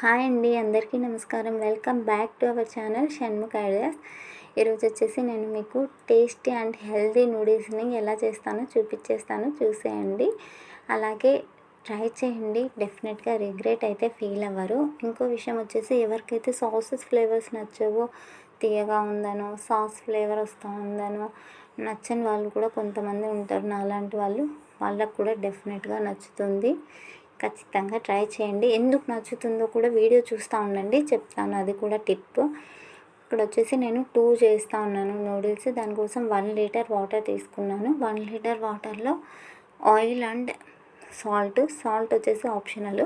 Hi అండి అందరికీ నమస్కారం. Welcome back to our channel Shanmukh ideas. ఈరోజు వచ్చేసి నేను మీకు టేస్టీ అండ్ హెల్దీ నూడిల్స్ని ఎలా చేస్తానో చూపించేస్తాను చూసేయండి. అలాగే ట్రై చేయండి. డెఫినెట్గా రిగ్రెట్ అయితే ఫీల్ అవ్వరు. ఇంకో విషయం వచ్చేసి ఎవరికైతే సాసెస్ ఫ్లేవర్స్ నచ్చవో తీయగా ఉందనో సాస్ ఫ్లేవర్ వస్తూ ఉందనో నచ్చని వాళ్ళు కూడా కొంతమంది ఉంటారు. నా అలాంటి వాళ్ళు వాళ్ళకు కూడా డెఫినెట్గా నచ్చుతుంది. ఖచ్చితంగా ట్రై చేయండి. ఎందుకు నచ్చుతుందో కూడా వీడియో చూస్తూ ఉండండి. చెప్తాను. అది కూడా టిప్. ఇక్కడ వచ్చేసి నేను టూ చేస్తూ ఉన్నాను నూడిల్స్. దానికోసం వన్ లీటర్ వాటర్ తీసుకున్నాను. వన్ లీటర్ వాటర్లో ఆయిల్ అండ్ సాల్ట్. సాల్ట్ వచ్చేసి ఆప్షనల్.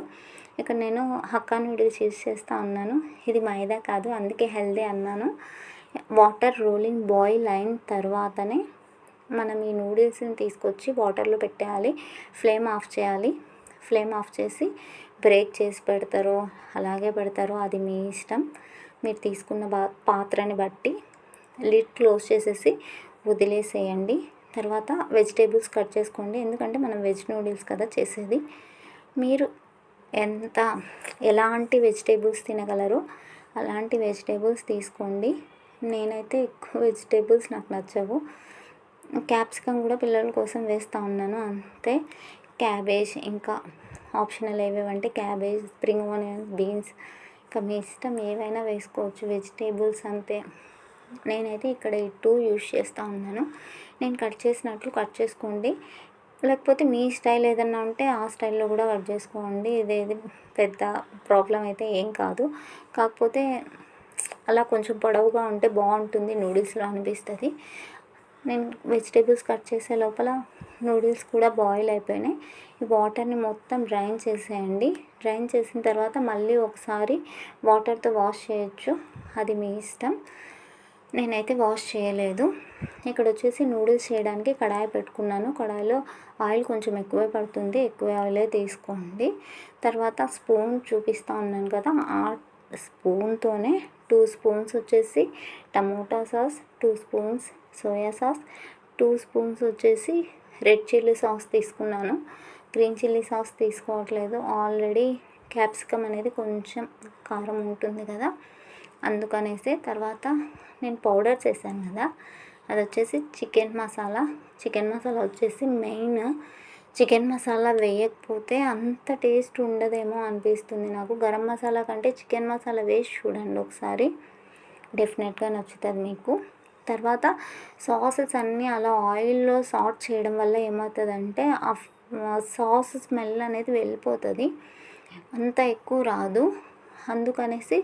ఇక్కడ నేను హక్కా నూడిల్స్ యూజ్ చేస్తూ ఉన్నాను. ఇది మైదా కాదు. అందుకే హెల్దీ అన్నాను. వాటర్ రోలింగ్ బాయిల్ అయిన తర్వాతనే మనం ఈ నూడిల్స్ని తీసుకొచ్చి వాటర్లో పెట్టేయాలి. ఫ్లేమ్ ఆఫ్ చేయాలి. ఫ్లేమ్ ఆఫ్ చేసి బ్రేక్ చేసి పెడతారో అలాగే పెడతారో అది మీ ఇష్టం. మీరు తీసుకున్న బా పాత్రని బట్టి లిడ్ క్లోజ్ చేసేసి వదిలేసేయండి. తర్వాత వెజిటేబుల్స్ కట్ చేసుకోండి. ఎందుకంటే మనం వెజ్ నూడిల్స్ కదా చేసేది. మీరు ఎంత ఎలాంటి వెజిటేబుల్స్ తినగలరో అలాంటి వెజిటేబుల్స్ తీసుకోండి. నేనైతే ఎక్కువ వెజిటేబుల్స్ నాకు నచ్చవు. క్యాప్సికమ్ కూడా పిల్లల కోసం వేస్తూ ఉన్నాను అంతే. క్యాబేజ్ ఇంకా ఆప్షనల్ ఏవేవంటే క్యాబేజ్ స్ప్రింగ్ ఆనియన్స్ బీన్స్. ఇంకా మీ ఇష్టం ఏవైనా వేసుకోవచ్చు. వెజిటేబుల్స్ అంతే. నేనైతే ఇక్కడ ఈ టూ యూస్ చేస్తూ ఉన్నాను. నేను కట్ చేసినట్లు కట్ చేసుకోండి. లేకపోతే మీ స్టైల్ ఏదన్నా ఉంటే ఆ స్టైల్లో కూడా కట్ చేసుకోండి. ఇదేది పెద్ద ప్రాబ్లం అయితే ఏం కాదు. కాకపోతే అలా కొంచెం పొడవుగా ఉంటే బాగుంటుంది. నూడిల్స్లో అనిపిస్తుంది. నేను వెజిటేబుల్స్ కట్ చేసే లోపల నూడిల్స్ కూడా బాయిల్ అయిపోయినాయి. ఈ వాటర్ని మొత్తం డ్రైన్ చేసేయండి. డ్రైన్ చేసిన తర్వాత మళ్ళీ ఒకసారి వాటర్తో వాష్ చేయొచ్చు. అది మీ ఇష్టం. నేనైతే వాష్ చేయలేదు. ఇక్కడ వచ్చేసి నూడిల్స్ చేయడానికి కడాయి పెట్టుకున్నాను. కడాయిలో ఆయిల్ కొంచెం ఎక్కువే పడుతుంది. ఎక్కువ ఆయిలే తీసుకోండి. తర్వాత స్పూన్ చూపిస్తూ ఉన్నాను కదా. ఆ స్పూన్తోనే టూ స్పూన్స్ వచ్చేసి tomato sauce two spoons soya sauce two spoons వచ్చేసి రెడ్ చిల్లీ సాస్ తీసుకున్నాను. గ్రీన్ చిల్లీ సాస్ తీసుకోవట్లేదు. ఆల్రెడీ క్యాప్సికమ్ అనేది కొంచెం కారం ఉంటుంది కదా అందుకనేసి తర్వాత నేను పౌడర్ చేశాను కదా అది వచ్చేసి చికెన్ మసాలా. చికెన్ మసాలా వచ్చేసి మెయిన్ చికెన్ మసాలా వేయకపోతే అంత టేస్ట్ ఉండదేమో అనిపిస్తుంది నాకు. గరం మసాలా కంటే చికెన్ మసాలా వేసి చూడండి ఒకసారి. డెఫినెట్గా నచ్చుతుంది మీకు. తర్వాత సాసెస్ అన్నీ అలా ఆయిల్లో సాట్ చేయడం వల్ల ఏమవుతుందంటే ఆ సాస్ స్మెల్ అనేది వెళ్ళిపోతుంది. అంత ఎక్కువ రాదు. అందుకనేసి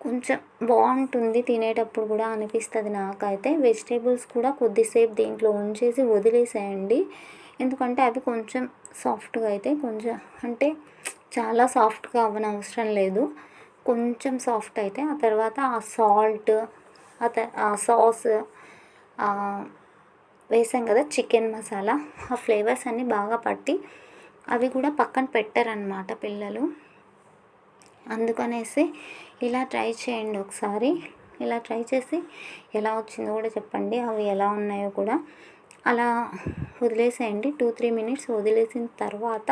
కొంచెం బాగుంటుంది తినేటప్పుడు కూడా అనిపిస్తుంది నాకైతే. వెజిటేబుల్స్ కూడా కొద్దిసేపు దీంట్లో ఉంచేసి వదిలేసేయండి. ఎందుకంటే అవి కొంచెం సాఫ్ట్గా అయితే కొంచెం అంటే చాలా సాఫ్ట్గా అవ్వనవసరం లేదు. కొంచెం సాఫ్ట్ అయితే ఆ తర్వాత ఆ సాల్ట్ సాస్ వేసాం కదా చికెన్ మసాలా ఆ ఫ్లేవర్స్ అన్నీ బాగా పట్టి అవి కూడా పక్కన పెట్టారనమాట పిల్లలు అందుకనేసి ఇలా ట్రై చేయండి ఒకసారి. ఇలా ట్రై చేసి ఎలా వచ్చిందో కూడా చెప్పండి. అవి ఎలా ఉన్నాయో కూడా అలా వదిలేసేయండి. టూ త్రీ మినిట్స్ వదిలేసిన తర్వాత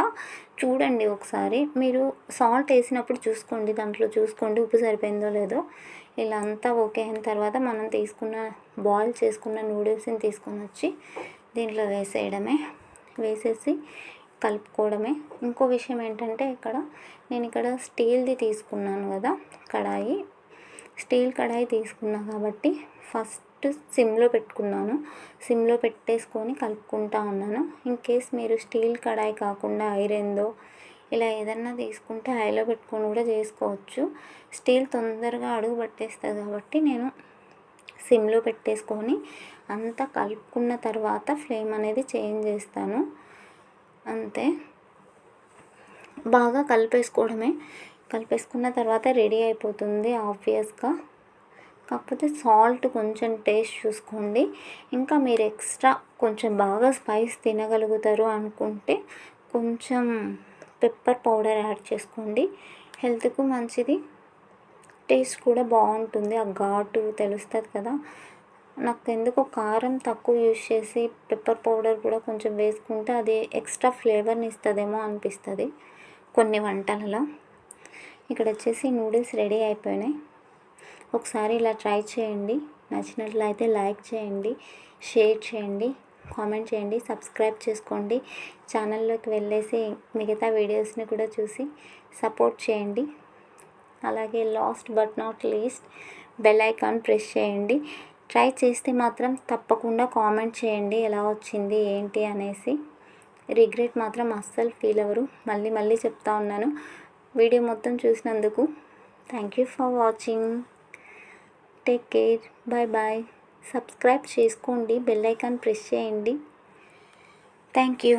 చూడండి ఒకసారి. మీరు సాల్ట్ వేసినప్పుడు చూసుకోండి దాంట్లో చూసుకోండి ఉప్పు సరిపోయిందో లేదో. ఇలా అంతా ఓకే అయిన తర్వాత మనం తీసుకున్న బాయిల్ చేసుకున్న నూడిల్స్ని తీసుకొని వచ్చి దీంట్లో వేసేయడమే. వేసేసి కలుపుకోవడమే. ఇంకో విషయం ఏంటంటే ఇక్కడ నేను ఇక్కడ స్టీల్ది తీసుకున్నాను కదా కడాయి. స్టీల్ కడాయి తీసుకున్నా కాబట్టి ఫస్ట్ సిమ్లో పెట్టుకున్నాను. సిమ్లో పెట్టేసుకొని కలుపుకుంటా ఉన్నాను. ఇన్ కేస్ మీరు స్టీల్ కడాయి కాకుండా ఐరన్దో ఇలా ఏదన్నా తీసుకుంటే హైలో పెట్టుకొని కూడా చేసుకోవచ్చు. స్టీల్ తొందరగా అడుగు పట్టేస్తుంది కాబట్టి నేను సిమ్లో పెట్టేసుకొని అంతా కలుపుకున్న తర్వాత ఫ్లేమ్ అనేది చేంజ్ చేస్తాను. అంతే. బాగా కలిపేసుకోవడమే. కలిపేసుకున్న తర్వాత రెడీ అయిపోతుంది ఆబ్వియస్గా. కాకపోతే సాల్ట్ కొంచెం టేస్ట్ చూసుకోండి. ఇంకా మీరు ఎక్స్ట్రా కొంచెం బాగా స్పైస్ తినగలుగుతారు అనుకుంటే కొంచెం పెప్పర్ పౌడర్ యాడ్ చేసుకోండి. హెల్త్కు మంచిది. టేస్ట్ కూడా బాగుంటుంది. ఆ ఘాటు తెలుస్తుంది కదా. నాకు ఎందుకో కారం తక్కువ యూజ్ చేసి పెప్పర్ పౌడర్ కూడా కొంచెం వేసుకుంటే అది ఎక్స్ట్రా ఫ్లేవర్ని ఇస్తుందేమో అనిపిస్తుంది. కొన్ని వంటలలో. ఇక్కడ వచ్చేసి నూడిల్స్ రెడీ అయిపోయినాయి. ఒకసారి ఇలా ట్రై చేయండి. నచ్చినట్లయితే లైక్ చేయండి షేర్ చేయండి కామెంట్ చేయండి సబ్స్క్రైబ్ చేసుకోండి. ఛానల్లోకి వెళ్ళేసి మిగతా వీడియోస్ని కూడా చూసి సపోర్ట్ చేయండి. అలాగే last but not least bell icon press చేయండి. ట్రై చేస్తే మాత్రం తప్పకుండా కామెంట్ చేయండి ఎలా వచ్చింది ఏంటి అనేసి. రిగ్రెట్ మాత్రం అస్సలు ఫీల్ అవ్వరు. మళ్ళీ మళ్ళీ చెప్తా ఉన్నాను. వీడియో మొత్తం చూసినందుకు thank you for watching. Take care bye bye subscribe చేసుకోండి. బెల్ ఐకాన్ ప్రెస్ చేయండి. Thank you